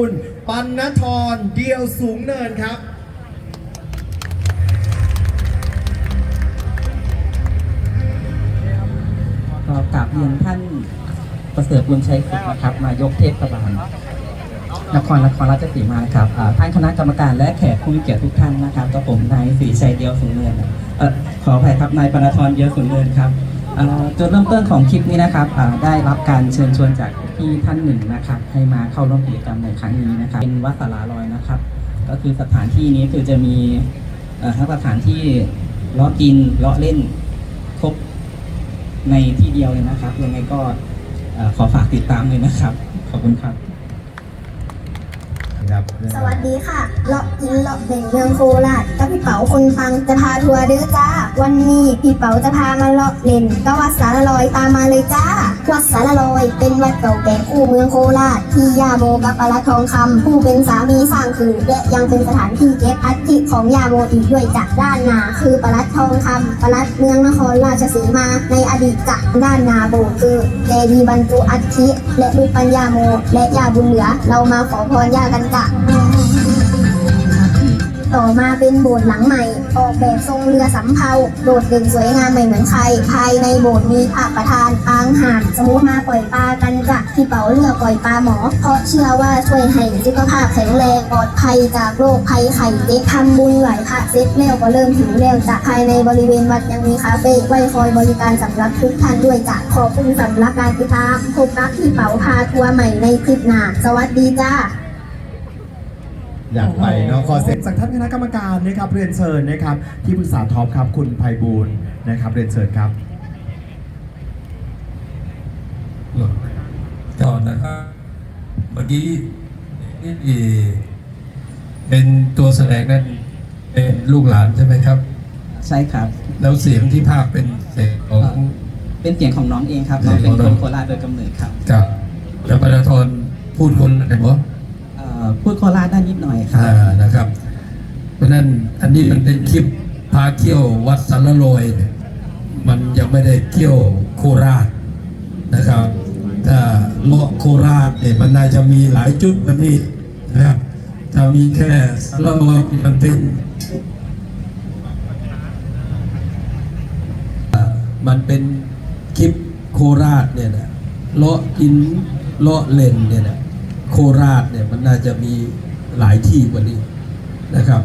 คุณ ปันนทรเดียวสูงเนินครับ ก็กราบเรียนท่านประเสริฐบุญชัยกิจนะครับนายกเทศบาลนครนครราชสีมาครับท่านคณะกรรมการและแขกผู้มีเกียรติทุกท่านนะครับก็ผมนายศรีชัยเดียวสูงเนินขออภัยครับนายปนธรเดียวสูงเนินครับ จุดเริ่มต้นของคลิปนี้นะครับอ่าได้รับการเชิญชวนจากพี่ท่านหนึ่งนะครับ ให้มาเข้าร่วมกิจกรรมในครั้งนี้นะครับเป็นวัดสาราลอยนะครับ ก็คือสถานที่นี้คือจะมีเอ่อทั้งสถานที่เลาะกินเลาะเล่นครบในที่เดียวเลยนะครับยังไงก็เอ่อขอฝากติดตามเลยนะครับ ขอบคุณครับครับสวัสดีค่ะเลาะกินเลาะเล่นเมืองโคราชกับพี่ เป๋าคนฟังจะพาทัวร์เด้อจ้า วันนี้พี่เป๋าจะพามาเลาะเล่นก็วัดสารลอยตามมาเลยจ้า วัดสารลอยเป็นวัดเก่าแก่คู่เมืองโคราชที่ย่าโมกับปลาทองคำผู้เป็นสามีสร้างขึ้นและยังเป็นสถานที่เก็บอัฐิของย่าโมอีกด้วยจากด้านหน้าคือปลัดทองคำปลัดเมืองนครราชสีมาในอดีตจากด้านนาโบคือเจดีย์บรรจุอัฐิและรูปปัญญาโม และย่าบุญเหลือเรามาขอพรย่ากันจ้ะ ต่อมาเป็นโบสถ์หลังใหม่ ออกแบบทรงเรือสำเภา โดดเด่นสวยงามไม่เหมือนใคร ภายในโบสถ์มีพระประธานปางหานสมมุติมาปล่อยปลากันจ้ะที่เป๋าเลือปล่อยปลาหมอ เพราะเชื่อว่าช่วยให้สุขภาพแข็งแรงปลอดภัยจากโรคภัยไข้เจ็บทำบุญไหวพระเซ็ตแล้วก็เริ่มหิวแล้วจ้ะภายในบริเวณวัดยังมีคาเฟ่ไว้คอยบริการสำหรับทุกท่านด้วยจ้ะขอบคุณสำหรับการติดตามพบรักที่เป๋าพาทัวร์ใหม่ในคลิปหน้าสวัสดีจ้า อยากไปเนาะขอเสียงจากท่านคณะกรรมการนะครับเรียนเชิญนะครับ ที่ปรึกษาท็อปครับคุณไพบูลย์นะครับเรียนเชิญครับก่อนนะครับเมื่อกี้นี่เป็นตัวแสดงนั้นเป็นลูกหลานใช่ไหมครับ ใช่ครับ แล้วเสียงที่ภาคเป็นเสียงของเป็นเสียงของน้องเองครับน้องเป็นเสีคยงนของน้องโคราชโดยกำเนิดครับกับแล้วปนธรพูดคนไหนบ่เอ่อ พูดโคราชได้นิดหน่อยครัอ่านะครับ เพราะนั้นอันนี้มันเป็นคลิปพาเที่ยววัดสารโลอยมันยังไม่ได้เที่ยวโคราชนะครับ ถ้าเลาะโคราชเนี่ยมันน่าจะมีหลายจุดมันนี่นะครับถ้ามีแค่สารโลอยมันเป็นมันเป็นคลิปโคราชเนี่ยนะเลาะกินเลาะเล่นเนี่ยนะ โคราชเนี่ยมันน่าจะมีหลายที่กว่านี้นะครับ